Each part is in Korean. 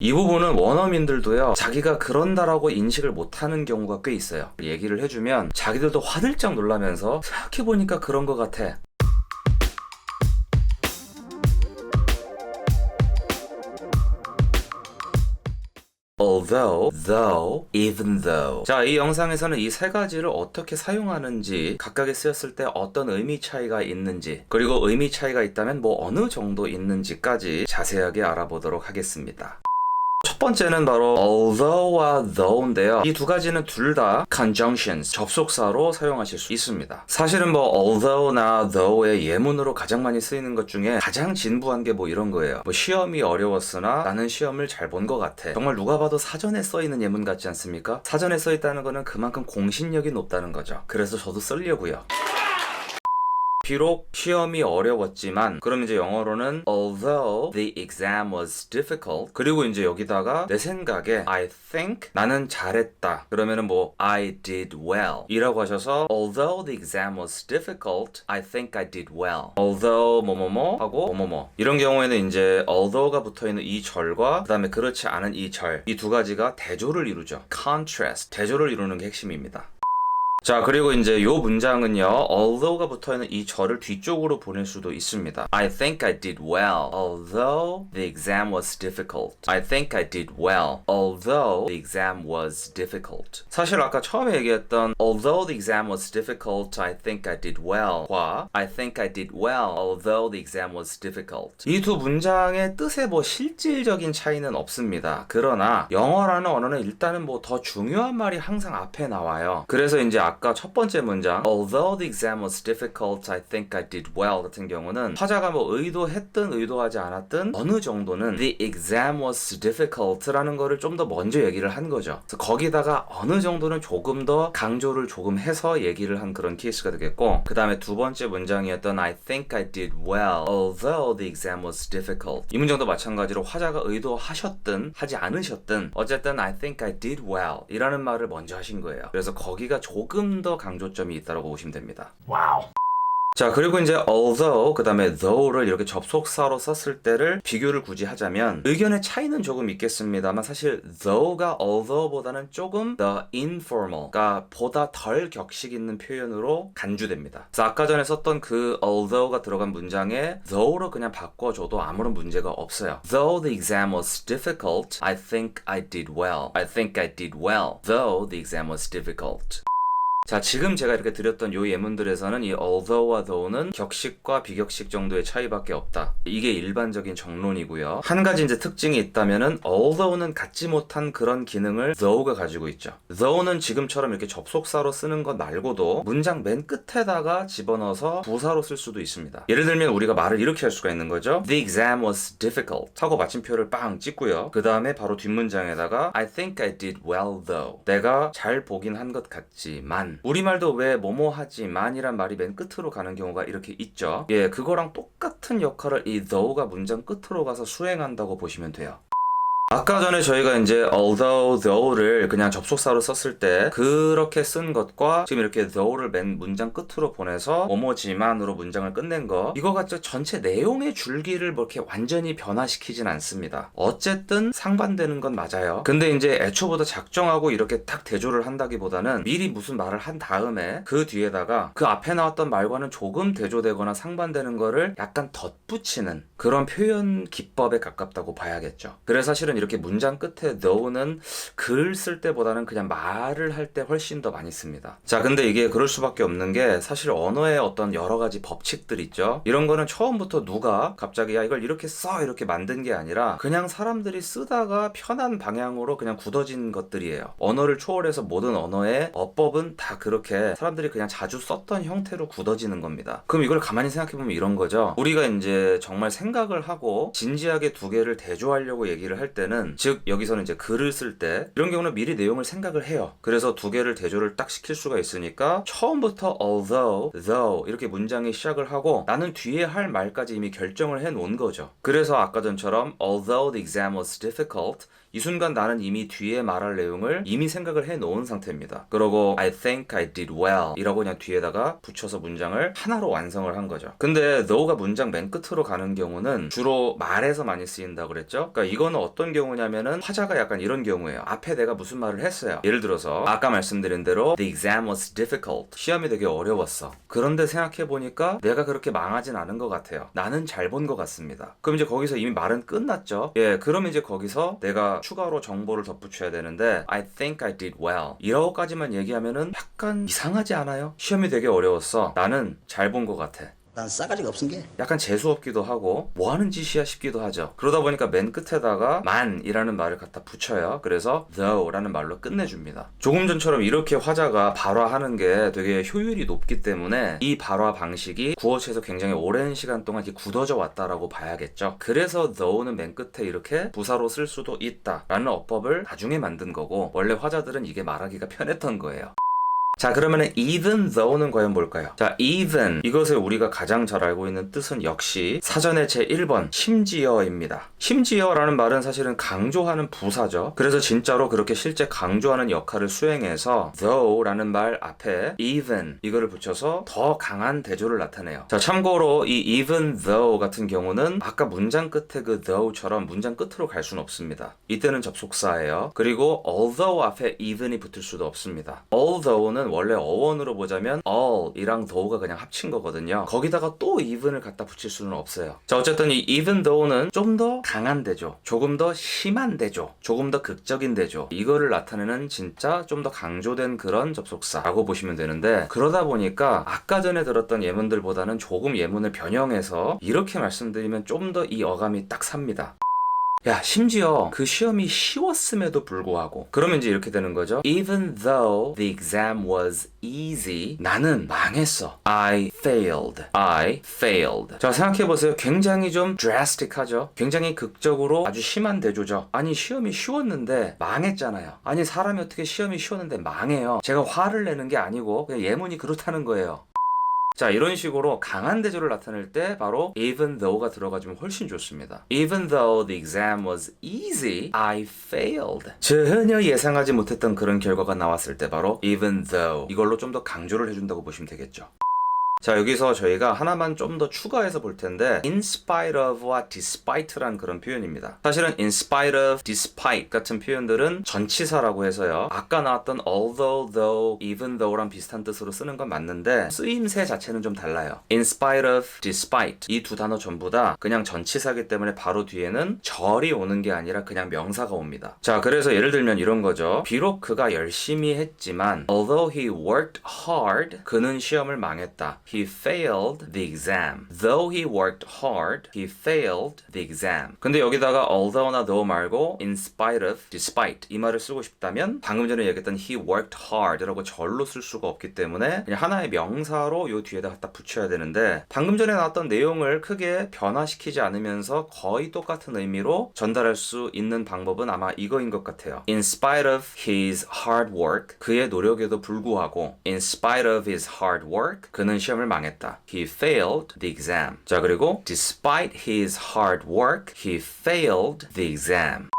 이 부분은 원어민들도요, 자기가 그런다라고 인식을 못하는 경우가 꽤 있어요. 얘기를 해주면 자기들도 화들짝 놀라면서 생각해보니까 그런 것 같아. although, though, even though. 자, 이 영상에서는 이 세 가지를 어떻게 사용하는지, 각각에 쓰였을 때 어떤 의미 차이가 있는지, 그리고 의미 차이가 있다면 뭐 어느 정도 있는지까지 자세하게 알아보도록 하겠습니다. 첫 번째는 바로 although와 though인데요. 이 두 가지는 둘 다 conjunctions, 접속사로 사용하실 수 있습니다. 사실은 뭐 although나 though의 예문으로 가장 많이 쓰이는 것 중에 가장 진부한 게 뭐 이런 거예요. 뭐 시험이 어려웠으나 나는 시험을 잘 본 것 같아. 정말 누가 봐도 사전에 써 있는 예문 같지 않습니까? 사전에 써 있다는 거는 그만큼 공신력이 높다는 거죠. 그래서 저도 쓰려고요. 비록 시험이 어려웠지만 그럼 이제 영어로는 although the exam was difficult 그리고 이제 여기다가 내 생각에 I think 나는 잘했다 그러면은 뭐 I did well 이라고 하셔서 although the exam was difficult I think I did well although 뭐뭐뭐 하고 뭐뭐뭐 이런 경우에는 이제 although가 붙어있는 이 절과 그 다음에 그렇지 않은 이 절 이 두 가지가 대조를 이루죠 contrast 대조를 이루는 게 핵심입니다 자, 그리고 이제 요 문장은요, although가 붙어 있는 이 절을 뒤쪽으로 보낼 수도 있습니다. I think I did well, although the exam was difficult. I think I did well, although the exam was difficult. 사실 아까 처음에 얘기했던 although the exam was difficult, I think I did well과 I think I did well, although the exam was difficult. 이 두 문장의 뜻에 뭐 실질적인 차이는 없습니다. 그러나 영어라는 언어는 일단은 뭐 더 중요한 말이 항상 앞에 나와요. 그래서 이제 아까 첫 번째 문장 Although the exam was difficult, I think I did well 같은 경우는 화자가 뭐 의도했든 의도하지 않았든 어느 정도는 the exam was difficult라는 거를 좀 더 먼저 얘기를 한 거죠. 그래서 거기다가 어느 정도는 조금 더 강조를 조금 해서 얘기를 한 그런 케이스가 되겠고 그 다음에 두 번째 문장이었던 I think I did well, although the exam was difficult 이 문장도 마찬가지로 화자가 의도하셨든 하지 않으셨든 어쨌든 I think I did well 이라는 말을 먼저 하신 거예요. 그래서 거기가 조금 더 강조점이 있다고 보시면 됩니다. 자, 그리고 이제 although, 그 다음에 though를 이렇게 접속사로 썼을 때를 비교를 굳이 하자면 의견의 차이는 조금 있겠습니다만 사실 though가 although보다는 조금 the informal, 그러니까 보다 덜 격식 있는 표현으로 간주됩니다. 그래서 아까 전에 썼던 그 although가 들어간 문장에 though로 그냥 바꿔줘도 아무런 문제가 없어요. Though the exam was difficult, I think I did well. I think I did well. Though the exam was difficult. 자, 지금 제가 이렇게 드렸던 요 예문들에서는 이 although와 though는 격식과 비격식 정도의 차이밖에 없다. 이게 일반적인 정론이고요. 한 가지 이제 특징이 있다면은 although는 갖지 못한 그런 기능을 though가 가지고 있죠. though는 지금처럼 이렇게 접속사로 쓰는 것 말고도 문장 맨 끝에다가 집어넣어서 부사로 쓸 수도 있습니다. 예를 들면 우리가 말을 이렇게 할 수가 있는 거죠. The exam was difficult. 하고 마침표를 빵 찍고요. 그 다음에 바로 뒷문장에다가 I think I did well though. 내가 잘 보긴 한 것 같지만 우리말도 왜 뭐뭐 하지만이란 말이 맨 끝으로 가는 경우가 이렇게 있죠. 예, 그거랑 똑같은 역할을 이 though가 문장 끝으로 가서 수행한다고 보시면 돼요. 아까 전에 저희가 이제 although though를 그냥 접속사로 썼을 때 그렇게 쓴 것과 지금 이렇게 though를 맨 문장 끝으로 보내서 뭐뭐지만으로 문장을 끝낸 거 이거 같죠? 전체 내용의 줄기를 뭐 이렇게 완전히 변화시키진 않습니다. 어쨌든 상반되는 건 맞아요. 근데 이제 애초부터 작정하고 이렇게 딱 대조를 한다기보다는 미리 무슨 말을 한 다음에 그 뒤에다가 그 앞에 나왔던 말과는 조금 대조되거나 상반되는 거를 약간 덧붙이는 그런 표현 기법에 가깝다고 봐야겠죠. 그래서 사실은 이렇게 문장 끝에 though는 글 쓸 때보다는 그냥 말을 할 때 훨씬 더 많이 씁니다. 자, 근데 이게 그럴 수밖에 없는 게 사실 언어의 어떤 여러 가지 법칙들 있죠. 이런 거는 처음부터 누가 갑자기 야 이걸 이렇게 써 이렇게 만든 게 아니라 그냥 사람들이 쓰다가 편한 방향으로 그냥 굳어진 것들이에요. 언어를 초월해서 모든 언어의 어법은 다 그렇게 사람들이 그냥 자주 썼던 형태로 굳어지는 겁니다. 그럼 이걸 가만히 생각해 보면 이런 거죠. 우리가 이제 정말 생각을 하고 진지하게 두 개를 대조하려고 얘기를 할 때는 즉 여기서는 이제 글을 쓸 때 이런 경우는 미리 내용을 생각을 해요. 그래서 두 개를 대조를 딱 시킬 수가 있으니까 처음부터 although, though 이렇게 문장이 시작을 하고 나는 뒤에 할 말까지 이미 결정을 해 놓은 거죠. 그래서 아까 전처럼 although the exam was difficult 이 순간 나는 이미 뒤에 말할 내용을 이미 생각을 해 놓은 상태입니다. 그러고 I think I did well 이라고 그냥 뒤에다가 붙여서 문장을 하나로 완성을 한 거죠. 근데 though가 문장 맨 끝으로 가는 경우는 주로 말에서 많이 쓰인다고 그랬죠. 그러니까 이거는 어떤 경우냐면은 화자가 약간 이런 경우예요. 앞에 내가 무슨 말을 했어요. 예를 들어서 아까 말씀드린 대로 the exam was difficult. 시험이 되게 어려웠어. 그런데 생각해 보니까 내가 그렇게 망하진 않은 것 같아요. 나는 잘 본 것 같습니다. 그럼 이제 거기서 이미 말은 끝났죠. 예, 그러면 이제 거기서 내가 추가로 정보를 덧붙여야 되는데 I think I did well. 이라고까지만 얘기하면은 약간 이상하지 않아요? 시험이 되게 어려웠어. 나는 잘 본 것 같아. 난 싸가지가 없은 게 약간 재수 없기도 하고 뭐 하는 짓이야 싶기도 하죠. 그러다 보니까 맨 끝에다가 man이라는 말을 갖다 붙여요. 그래서 though라는 말로 끝내줍니다. 조금 전처럼 이렇게 화자가 발화하는 게 되게 효율이 높기 때문에 이 발화 방식이 구어체에서 굉장히 오랜 시간 동안 이렇게 굳어져 왔다라고 봐야겠죠. 그래서 though는 맨 끝에 이렇게 부사로 쓸 수도 있다라는 어법을 나중에 만든 거고 원래 화자들은 이게 말하기가 편했던 거예요. 자 그러면은 even though는 과연 뭘까요? 자 even 이것을 우리가 가장 잘 알고 있는 뜻은 역시 사전의 제 1번 심지어입니다. 심지어라는 말은 사실은 강조하는 부사죠. 그래서 진짜로 그렇게 실제 강조하는 역할을 수행해서 though라는 말 앞에 even 이거를 붙여서 더 강한 대조를 나타내요. 자 참고로 이 even though 같은 경우는 아까 문장 끝에 그 though처럼 문장 끝으로 갈 수는 없습니다. 이때는 접속사예요. 그리고 although 앞에 even이 붙을 수도 없습니다. although는 원래 어원으로 보자면 all이랑 though가 그냥 합친 거거든요. 거기다가 또 even을 갖다 붙일 수는 없어요. 자 어쨌든 이 even though는 좀 더 강한 대조, 조금 더 심한 대조, 조금 더 극적인 대조 이거를 나타내는 진짜 좀 더 강조된 그런 접속사라고 보시면 되는데 그러다 보니까 아까 전에 들었던 예문들보다는 조금 예문을 변형해서 이렇게 말씀드리면 좀 더 이 어감이 딱 삽니다. 야, 심지어 그 시험이 쉬웠음에도 불구하고 그러면 이제 이렇게 되는 거죠. Even though the exam was easy, 나는 망했어. I failed. I failed. 자, 생각해 보세요. 굉장히 좀 drastic하죠. 굉장히 극적으로 아주 심한 대조죠. 아니, 시험이 쉬웠는데 망했잖아요. 아니, 사람이 어떻게 시험이 쉬웠는데 망해요. 제가 화를 내는 게 아니고 그냥 예문이 그렇다는 거예요. 자 이런 식으로 강한 대조를 나타낼 때 바로 even though가 들어가주면 훨씬 좋습니다. Even though the exam was easy, I failed. 전혀 예상하지 못했던 그런 결과가 나왔을 때 바로 even though 이걸로 좀 더 강조를 해준다고 보시면 되겠죠. 자 여기서 저희가 하나만 좀 더 추가해서 볼 텐데 in spite of와 despite란 그런 표현입니다. 사실은 in spite of, despite 같은 표현들은 전치사라고 해서요. 아까 나왔던 although, though, even though랑 비슷한 뜻으로 쓰는 건 맞는데 쓰임새 자체는 좀 달라요. in spite of, despite 이 두 단어 전부 다 그냥 전치사기 때문에 바로 뒤에는 절이 오는 게 아니라 그냥 명사가 옵니다. 자 그래서 예를 들면 이런 거죠. 비록 그가 열심히 했지만 although he worked hard 그는 시험을 망했다. He failed the exam. Though he worked hard, he failed the exam. 근데 여기다가 although나 though 말고 in spite of, despite 이 말을 쓰고 싶다면 방금 전에 얘기했던 he worked hard라고 절로 쓸 수가 없기 때문에 그냥 하나의 명사로 요 뒤에다 갖다 붙여야 되는데 방금 전에 나왔던 내용을 크게 변화시키지 않으면서 거의 똑같은 의미로 전달할 수 있는 방법은 아마 이거인 것 같아요. In spite of his hard work, 그의 노력에도 불구하고 in spite of his hard work, 그는 시험 을 망했다. He failed the exam. 자, 그리고 despite his hard work, he failed the exam.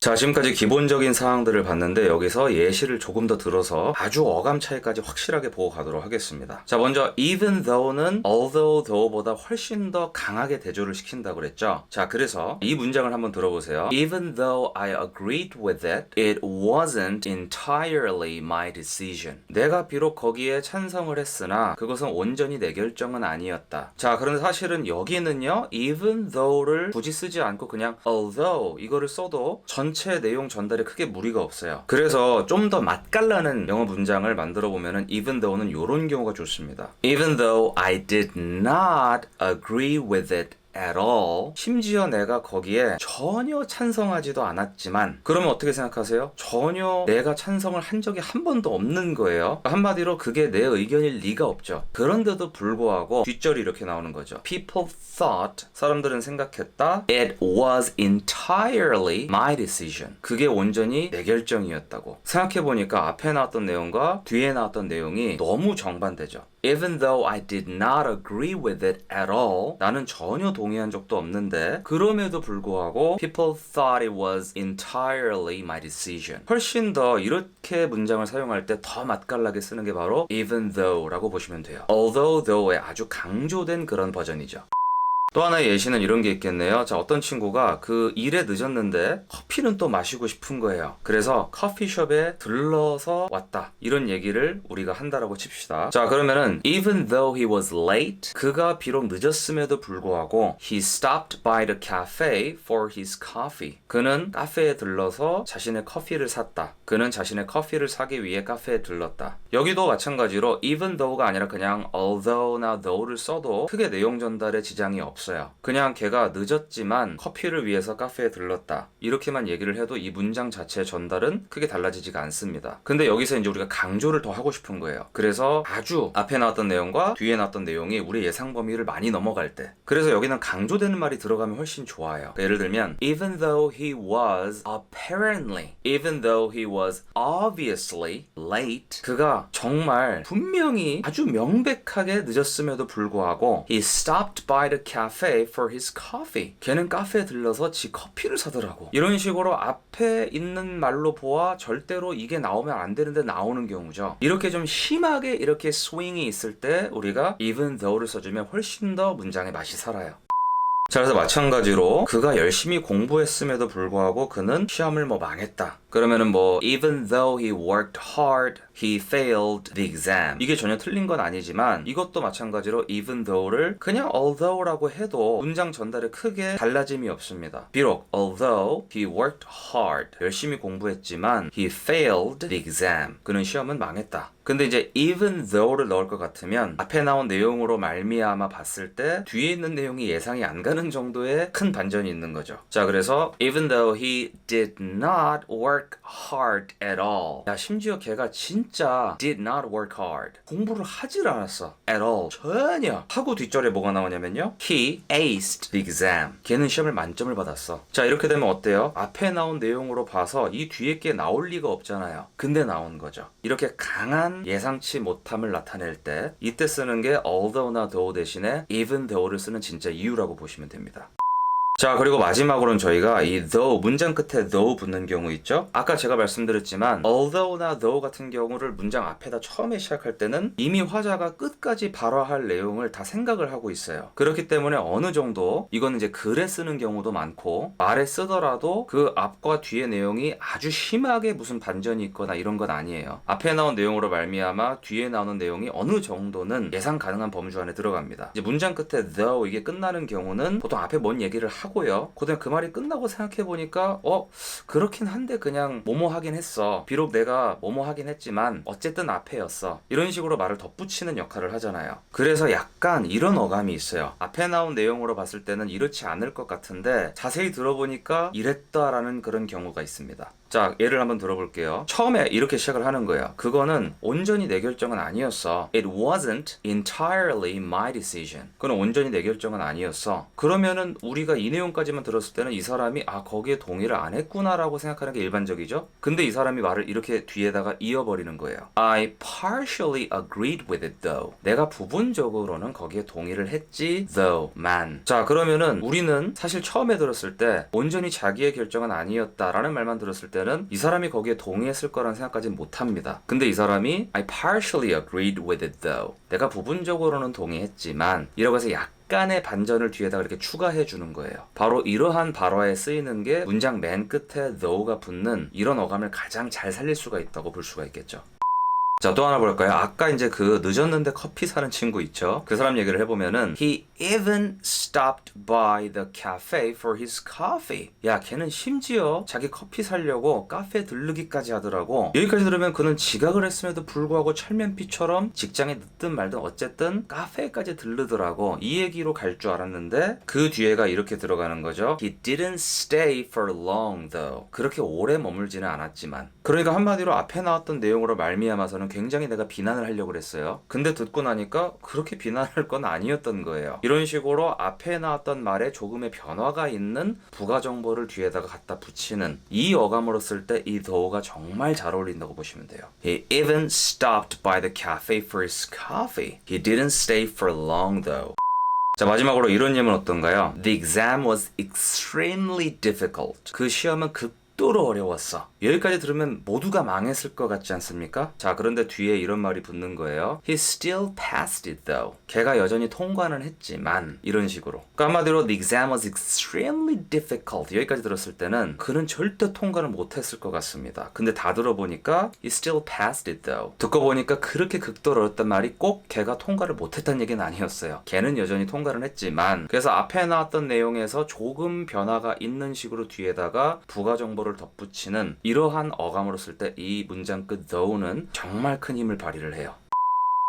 자, 지금까지 기본적인 사항들을 봤는데 여기서 예시를 조금 더 들어서 아주 어감 차이까지 확실하게 보고 가도록 하겠습니다. 자, 먼저 even though는 although though보다 훨씬 더 강하게 대조를 시킨다고 그랬죠. 자, 그래서 이 문장을 한번 들어보세요. Even though I agreed with it, it wasn't entirely my decision. 내가 비록 거기에 찬성을 했으나 그것은 온전히 내 결정은 아니었다. 자, 그런데 사실은 여기는요, even though를 굳이 쓰지 않고 그냥 although 이거를 써도 전체 내용 전달에 크게 무리가 없어요. 그래서 좀 더 맛깔나는 영어 문장을 만들어 보면은 even though는 이런 경우가 좋습니다. Even though I did not agree with it at all. 심지어 내가 거기에 전혀 찬성하지도 않았지만 그러면 어떻게 생각하세요? 전혀 내가 찬성을 한 적이 한 번도 없는 거예요. 한마디로 그게 내 의견일 리가 없죠. 그런데도 불구하고 뒷절이 이렇게 나오는 거죠. People thought 사람들은 생각했다. It was entirely my decision. 그게 온전히 내 결정이었다고. 생각해 보니까 앞에 나왔던 내용과 뒤에 나왔던 내용이 너무 정반대죠. Even though I did not agree with it at all, 나는 전혀 동의한 적도 없는데 그럼에도 불구하고 people thought it was entirely my decision. 훨씬 더 이렇게 문장을 사용할 때 더 맛깔나게 쓰는 게 바로 even though라고 보시면 돼요. although though의 아주 강조된 그런 버전이죠. 또 하나의 예시는 이런 게 있겠네요. 자, 어떤 친구가 그 일에 늦었는데 커피는 또 마시고 싶은 거예요. 그래서 커피숍에 들러서 왔다. 이런 얘기를 우리가 한다라고 칩시다. 자, 그러면은 even though he was late, 그가 비록 늦었음에도 불구하고 he stopped by the cafe for his coffee. 그는 카페에 들러서 자신의 커피를 샀다. 그는 자신의 커피를 사기 위해 카페에 들렀다. 여기도 마찬가지로 even though가 아니라 그냥 although나 though를 써도 크게 내용 전달에 지장이 없어요. 그냥 걔가 늦었지만 커피를 위해서 카페에 들렀다. 이렇게만 얘기를 해도 이 문장 자체의 전달은 크게 달라지지가 않습니다. 근데 여기서 이제 우리가 강조를 더 하고 싶은 거예요. 그래서 아주 앞에 나왔던 내용과 뒤에 나왔던 내용이 우리 예상 범위를 많이 넘어갈 때. 그래서 여기는 강조되는 말이 들어가면 훨씬 좋아요. 예를 들면 even though he was apparently even though he was obviously late 그가 정말 분명히 아주 명백하게 늦었음에도 불구하고 he stopped by the cafe for his coffee 걔는 카페에 들러서 지 커피를 사더라고 이런 식으로 앞에 있는 말로 보아 절대로 이게 나오면 안 되는데 나오는 경우죠. 이렇게 좀 심하게 이렇게 스윙이 있을 때 우리가 even though를 써주면 훨씬 더 문장의 맛이 살아요 자, 그래서 마찬가지로 그가 열심히 공부했음에도 불구하고 그는 시험을 뭐 망했다. 그러면은 뭐 even though he worked hard, he failed the exam. 이게 전혀 틀린 건 아니지만 이것도 마찬가지로 even though를 그냥 although라고 해도 문장 전달에 크게 달라짐이 없습니다. 비록 although he worked hard, 열심히 공부했지만 he failed the exam. 그는 시험은 망했다. 근데 이제 even though를 넣을 것 같으면 앞에 나온 내용으로 말미암아 봤을 때 뒤에 있는 내용이 예상이 안 가는 정도의 큰 반전이 있는 거죠. 자, 그래서 even though he did not work hard at all. 야, 심지어 걔가 진짜 did not work hard. 공부를 하질 않았어. at all. 전혀. 하고 뒷절에 뭐가 나오냐면요. he aced the exam. 걔는 시험을 만점을 받았어. 자, 이렇게 되면 어때요? 앞에 나온 내용으로 봐서 이 뒤에 게 나올 리가 없잖아요. 근데 나온 거죠. 이렇게 강한 예상치 못함을 나타낼 때 이때 쓰는 게 although나 though 대신에 even though를 쓰는 진짜 이유라고 보시면 됩니다. 자, 그리고 마지막으로는 저희가 이 though 문장 끝에 though 붙는 경우 있죠? 아까 제가 말씀드렸지만 although나 though 같은 경우를 문장 앞에다 처음에 시작할 때는 이미 화자가 끝까지 발화할 내용을 다 생각을 하고 있어요. 그렇기 때문에 어느 정도 이거는 이제 글에 쓰는 경우도 많고 말에 쓰더라도 그 앞과 뒤의 내용이 아주 심하게 무슨 반전이 있거나 이런 건 아니에요. 앞에 나온 내용으로 말미암아 뒤에 나오는 내용이 어느 정도는 예상 가능한 범주 안에 들어갑니다. 이제 문장 끝에 though 이게 끝나는 경우는 보통 앞에 뭔 얘기를 하고 요. 그다음에 그 말이 끝나고 생각해 보니까 어 그렇긴 한데 그냥 뭐뭐 하긴 했어. 비록 내가 뭐뭐 하긴 했지만 어쨌든 앞에였어. 이런 식으로 말을 덧붙이는 역할을 하잖아요. 그래서 약간 이런 어감이 있어요. 앞에 나온 내용으로 봤을 때는 이렇지 않을 것 같은데 자세히 들어보니까 이랬다라는 그런 경우가 있습니다. 자, 예를 한번 들어볼게요. 처음에 이렇게 시작을 하는 거예요. 그거는 온전히 내 결정은 아니었어. It wasn't entirely my decision. 그건 온전히 내 결정은 아니었어. 그러면은 우리가 이 내용까지만 들었을 때는 이 사람이 아, 거기에 동의를 안 했구나라고 생각하는 게 일반적이죠. 근데 이 사람이 말을 이렇게 뒤에다가 이어버리는 거예요. I partially agreed with it though. 내가 부분적으로는 거기에 동의를 했지 though만. 자, 그러면은 우리는 사실 처음에 들었을 때 온전히 자기의 결정은 아니었다라는 말만 들었을 때는 이 사람이 거기에 동의했을 거란 생각까지는 못 합니다. 근데 이 사람이 I partially agreed with it though. 내가 부분적으로는 동의했지만 이라고 해서 약 약간의 반전을 뒤에다가 이렇게 추가해 주는 거예요. 바로 이러한 발화에 쓰이는 게 문장 맨 끝에 though가 붙는 이런 어감을 가장 잘 살릴 수가 있다고 볼 수가 있겠죠. 자, 또 하나 볼까요? 아까 이제 그 늦었는데 커피 사는 친구 있죠? 그 사람 얘기를 해보면은 He even stopped by the cafe for his coffee. 야, 걔는 심지어 자기 커피 사려고 카페 들르기까지 하더라고. 여기까지 들으면 그는 지각을 했음에도 불구하고 철면피처럼 직장에 늦든 말든 어쨌든 카페까지 들르더라고. 이 얘기로 갈 줄 알았는데 그 뒤에가 이렇게 들어가는 거죠. He didn't stay for long though. 그렇게 오래 머물지는 않았지만. 그러니까 한마디로 앞에 나왔던 내용으로 말미암아서는 굉장히 내가 비난을 하려고 그랬어요. 근데 듣고 나니까 그렇게 비난할 건 아니었던 거예요. 이런 식으로 앞에 나왔던 말에 조금의 변화가 있는 부가 정보를 뒤에다가 갖다 붙이는 이 어감으로 쓸 때 이 더우가 정말 잘 어울린다고 보시면 돼요. He even stopped by the cafe for his coffee. He didn't stay for long though. 자 마지막으로 이런 예문 어떤가요? The exam was extremely difficult. 그 시험은 극 극도로 어려웠어. 여기까지 들으면 모두가 망했을 것 같지 않습니까? 자, 그런데 뒤에 이런 말이 붙는 거예요. He still passed it though. 걔가 여전히 통과는 했지만 이런 식으로. 그러니까 한마디로 the exam was extremely difficult. 여기까지 들었을 때는 그는 절대 통과를 못했을 것 같습니다. 근데 다 들어보니까 he still passed it though. 듣고 보니까 그렇게 극도로 어렵단 말이 꼭 걔가 통과를 못했다는 얘기는 아니었어요. 걔는 여전히 통과를 했지만 그래서 앞에 나왔던 내용에서 조금 변화가 있는 식으로 뒤에다가 부가 정보를 덧붙이는 이러한 어감으로 쓸 때 이 문장 끝 though는 정말 큰 힘을 발휘를 해요.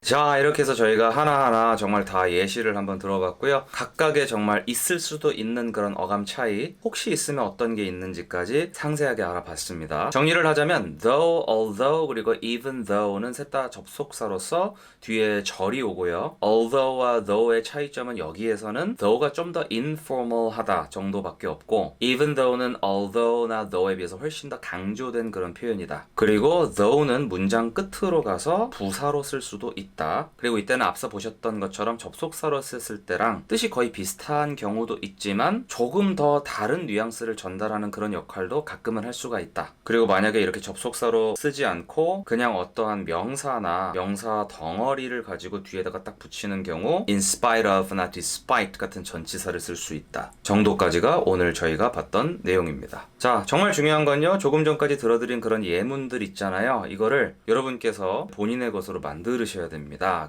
자, 이렇게 해서 저희가 하나하나 정말 다 예시를 한번 들어봤고요. 각각의 정말 있을 수도 있는 그런 어감 차이, 혹시 있으면 어떤 게 있는지까지 상세하게 알아봤습니다. 정리를 하자면, though, although, 그리고 even though는 셋 다 접속사로서 뒤에 절이 오고요. although와 though의 차이점은 여기에서는 though가 좀 더 informal하다 정도밖에 없고, even though는 although나 though에 비해서 훨씬 더 강조된 그런 표현이다. 그리고 though는 문장 끝으로 가서 부사로 쓸 수도 있다. 그리고 이때는 앞서 보셨던 것처럼 접속사로 썼을 때랑 뜻이 거의 비슷한 경우도 있지만 조금 더 다른 뉘앙스를 전달하는 그런 역할도 가끔은 할 수가 있다. 그리고 만약에 이렇게 접속사로 쓰지 않고 그냥 어떠한 명사나 명사 덩어리를 가지고 뒤에다가 딱 붙이는 경우 in spite of나 despite 같은 전치사를 쓸 수 있다. 정도까지가 오늘 저희가 봤던 내용입니다. 자, 정말 중요한 건요. 조금 전까지 들어드린 그런 예문들 있잖아요. 이거를 여러분께서 본인의 것으로 만드셔야 됩니다.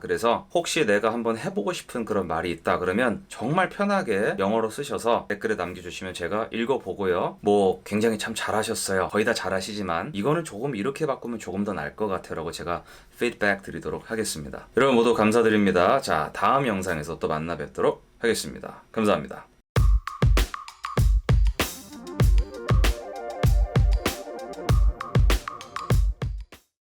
그래서 혹시 내가 한번 해보고 싶은 그런 말이 있다 그러면 정말 편하게 영어로 쓰셔서 댓글에 남겨주시면 제가 읽어보고요. 뭐 굉장히 참 잘하셨어요. 거의 다 잘하시지만 이거는 조금 이렇게 바꾸면 조금 더 나을 것 같아라고 제가 피드백 드리도록 하겠습니다. 여러분 모두 감사드립니다. 자, 다음 영상에서 또 만나 뵙도록 하겠습니다. 감사합니다.